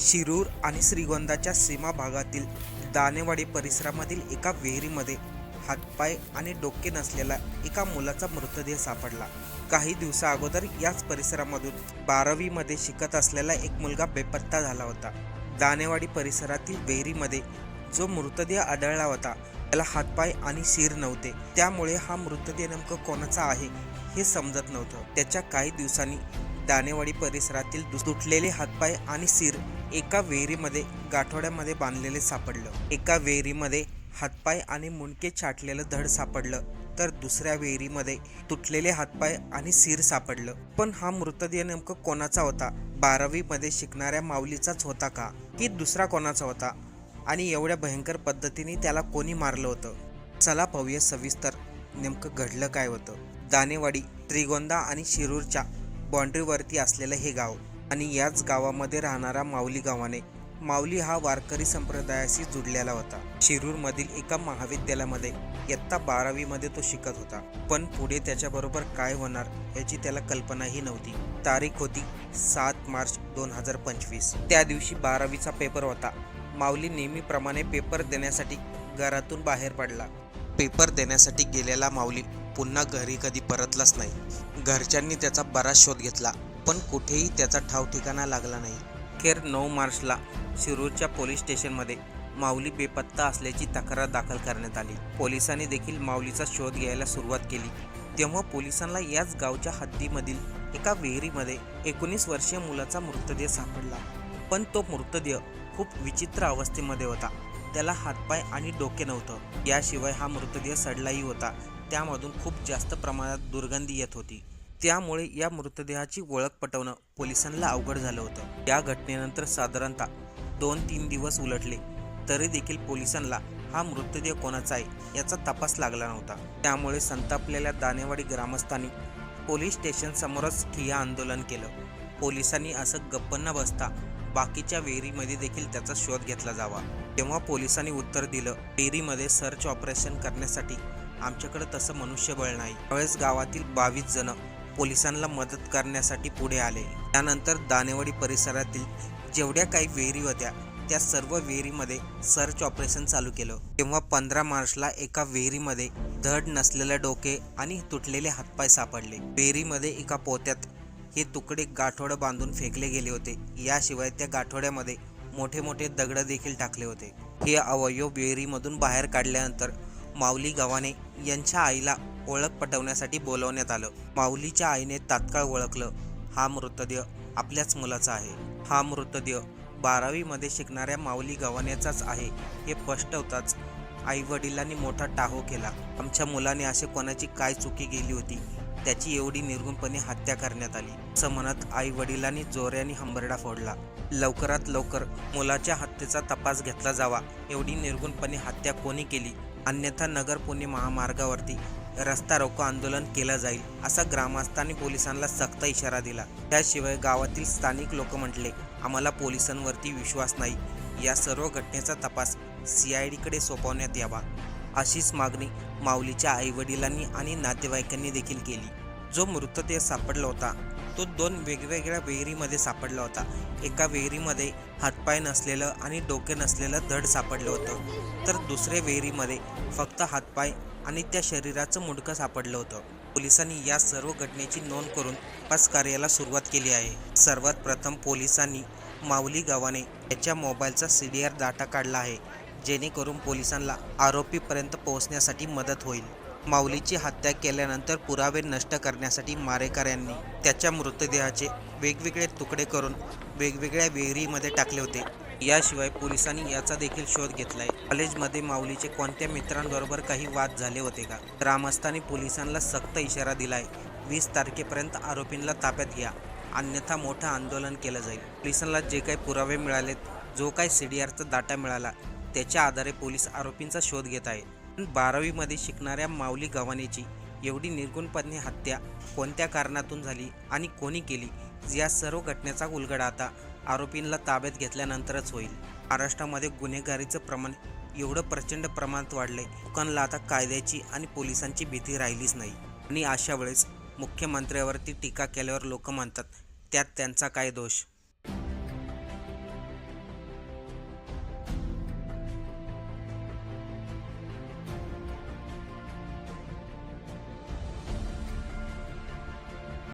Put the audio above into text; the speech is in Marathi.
शिरूर आणि श्रीगोंदाच्या सीमा भागातील दानेवाडी परिसरामधील एका विहिरीमध्ये हातपाय आणि डोके नसलेला एका मुलाचा मृतदेह सापडला. काही दिवसा अगोदर याच परिसरामधून बारावीमध्ये शिकत असलेला एक मुलगा बेपत्ता झाला होता. दानेवाडी परिसरातील विहिरीमध्ये जो मृतदेह आढळला होता त्याला हातपाय आणि शिर नव्हते. त्यामुळे हा मृतदेह नेमकं कोणाचा आहे हे समजत नव्हतं. त्याच्या काही दिवसांनी दानेवाडी परिसरातील दु- तुटलेले हातपाय आणि सिर एका विहिरीमध्ये गाठोड्यामध्ये बांधलेले सापडलं. एका विहिरीमध्ये हातपाय आणि मुंडके छाटलेलं धड सापडलं तर दुसऱ्या विहिरीमध्ये तुटलेले हातपाय आणि सिर सापडलं. पण हा मृतदेह नेमकं कोणाचा होता? बारावीमध्ये शिकणाऱ्या माऊलीचाच होता का? की दुसरा कोणाचा होता? आणि एवढ्या भयंकर पद्धतीने त्याला कोणी मारलं होतं? चला पाहूया सविस्तर नेमकं घडलं काय होतं. दानेवाडी त्रिगोंदा आणि शिरूरच्या बाँड्रीवरती असलेलं हे गाव. आणि याच गावामध्ये राहणारा माऊली गावाने माऊली हा वारकरी संप्रदायाशी जुडलेला होता. शिरूरमधील एका महाविद्यालयामध्ये इयत्ता बारावीमध्ये तो शिकत होता. पण पुढे त्याच्याबरोबर काय होणार याची त्याला कल्पनाही नव्हती. तारीख होती सात मार्च दोन हजार पंचवीस. त्या दिवशी बारावीचा पेपर होता. माऊली नेहमीप्रमाणे पेपर देण्यासाठी घरातून बाहेर पडला. पेपर देण्यासाठी गेलेला माऊली पुन्हा घरी कधी परतलाच नाही. घरच्यांनी त्याचा बराच शोध घेतला. पण कुठेही त्याचा ठाव ठिकाणा लागला नाही. अखेर नऊ मार्चला शिरूरच्या पोलीस स्टेशनमध्ये माऊली बेपत्ता असल्याची तक्रार दाखल करण्यात आली. पोलिसांनी देखील माऊलीचा शोध घ्यायला सुरुवात केली. तेव्हा पोलिसांना याच गावच्या हद्दीमधील एका विहिरीमध्ये एकोणीस वर्षीय मुलाचा मृतदेह सापडला. पण तो मृतदेह खूप विचित्र अवस्थेमध्ये होता. त्याला हातपाय आणि डोके नव्हतं. याशिवाय हा मृतदेह सडलाही होता. त्यामधून खूप जास्त प्रमाणात दुर्गंधी येत होती. त्यामुळे या मृतदेहाची ओळख पटवणं पोलिसांना अवघड झालं होतं. या घटनेनंतर साधारणतः दोन तीन दिवस उलटले तरी देखील पोलिसांना हा मृतदेह कोणाचा आहे याचा तपास लागला नव्हता. त्यामुळे संतापलेल्या दानेवाडी ग्रामस्थांनी पोलीस स्टेशन समोरच ठिय्या आंदोलन केलं. पोलिसांनी असं गप्प न बसता बाकीच्या विहिरीमध्ये देखील त्याचा शोध घेतला जावा. तेव्हा पोलिसांनी उत्तर दिलं विहिरीमध्ये सर्च ऑपरेशन करण्यासाठी आमच्याकडे तसं मनुष्यबळ नाही. त्यावेळेस गावातील बावीस जण पोलिसांना मदत करण्यासाठी पुढे आले. त्यानंतर दानेवाडी परिसरातील जेवढ्या काही विहिरी होत्या त्या सर्व विहिरीमध्ये सर्च ऑपरेशन चालू केलं. तेव्हा पंधरा मार्चला एका विहिरीमध्ये धड नसलेले डोके आणि तुटलेले हातपाय सापडले. विहिरीमध्ये एका पोत्यात हे तुकडे गाठोडं बांधून फेकले गेले होते. याशिवाय त्या गाठोड्यामध्ये मोठे मोठे दगड देखील टाकले होते. हे अवयव विहिरीमधून बाहेर काढल्यानंतर माऊली गव्हाणे यांच्या आईला ओळख पटवण्यासाठी बोलवण्यात आलं. माऊलीच्या आईने तात्काळ ओळखलं. हा मृतदेह आपल्याच मुलाचा आहे. हा मृतदेह बारावीमध्ये शिकणाऱ्या माऊली गव्हाण्याचाच आहे हे स्पष्ट होताच आई वडिलांनी मोठा टाहो केला. आमच्या मुलाने असे कोणाची काय चुकी गेली होती त्याची एवढी निर्गुणपणे हत्या करण्यात आली. असं म्हणत आई वडिलांनी जोऱ्याने हंबरडा फोडला. लवकरात लवकर मुलाच्या हत्येचा तपास घेतला जावा एवढी निर्गुणपणे हत्या कोणी केली? अन्यथा नगर पुणे महामार्गावरती रस्ता रोको आंदोलन केलं जाईल असा ग्रामस्थांनी पोलिसांना सक्त इशारा दिला. त्याशिवाय गावातील स्थानिक लोक म्हटले आम्हाला पोलिसांवरती विश्वास नाही. या सर्व घटनेचा तपास सी आय डीकडे सोपवण्यात यावा. अशीच मागणी माऊलीच्या आईवडिलांनी आणि नातेवाईकांनी देखील केली. जो मृतदेह सापडला होता तो दोन वेगवेगळ्या विहिरीमध्ये सापडला होता. एका विहिरीमध्ये हातपाय नसलेलं आणि डोके नसलेलं धड सापडलं होतं. तर दुसऱ्या विहिरीमध्ये फक्त हातपाय आणि त्या शरीराचं मुडकं सापडलं होतं. पोलिसांनी या सर्व घटनेची नोंद करून तपास कार्याला सुरुवात केली आहे. सर्वात प्रथम पोलिसांनी माऊली गावाने त्याच्या मोबाईलचा सी डी आर डाटा काढला आहे जेणेकरून पोलिसांना आरोपीपर्यंत पोहोचण्यासाठी मदत होईल. माऊलीची हत्या केल्यानंतर पुरावे नष्ट करण्यासाठी मारेकऱ्यांनी त्याच्या मृतदेहाचे वेगवेगळे तुकडे करून वेगवेगळ्या विहिरीमध्ये टाकले होते. याशिवाय पोलिसांनी याचा देखील शोध घेतलाय. कॉलेजमध्ये माऊलीचे कोणत्या मित्रांबरोबर काही वाद झाले होते का? ग्रामस्थांनी पोलिसांना सक्त इशारा दिलाय. वीस तारखेपर्यंत आरोपींना ताब्यात घ्या. अन्यथा मोठं आंदोलन केलं जाईल. पोलिसांना जे काही पुरावे मिळालेत जो काही सी डी आरचा डाटा मिळाला त्याच्या आधारे पोलीस आरोपींचा शोध घेत आहेत. बारावीमध्ये शिकणाऱ्या माऊली गव्हाणेची एवढी निर्गुणपणे हत्या कोणत्या कारणातून झाली आणि कोणी केली या सर्व घटनेचा उलगडा आता आरोपींना ताब्यात घेतल्यानंतरच होईल. महाराष्ट्रामध्ये गुन्हेगारीचं प्रमाण एवढं प्रचंड प्रमाणात वाढलंय लोकांना आता कायद्याची आणि पोलिसांची भीती राहिलीच नाही. आणि अशा वेळेस मुख्यमंत्र्यावरती टीका केल्यावर लोक म्हणतात त्यात त्यांचा काय दोष?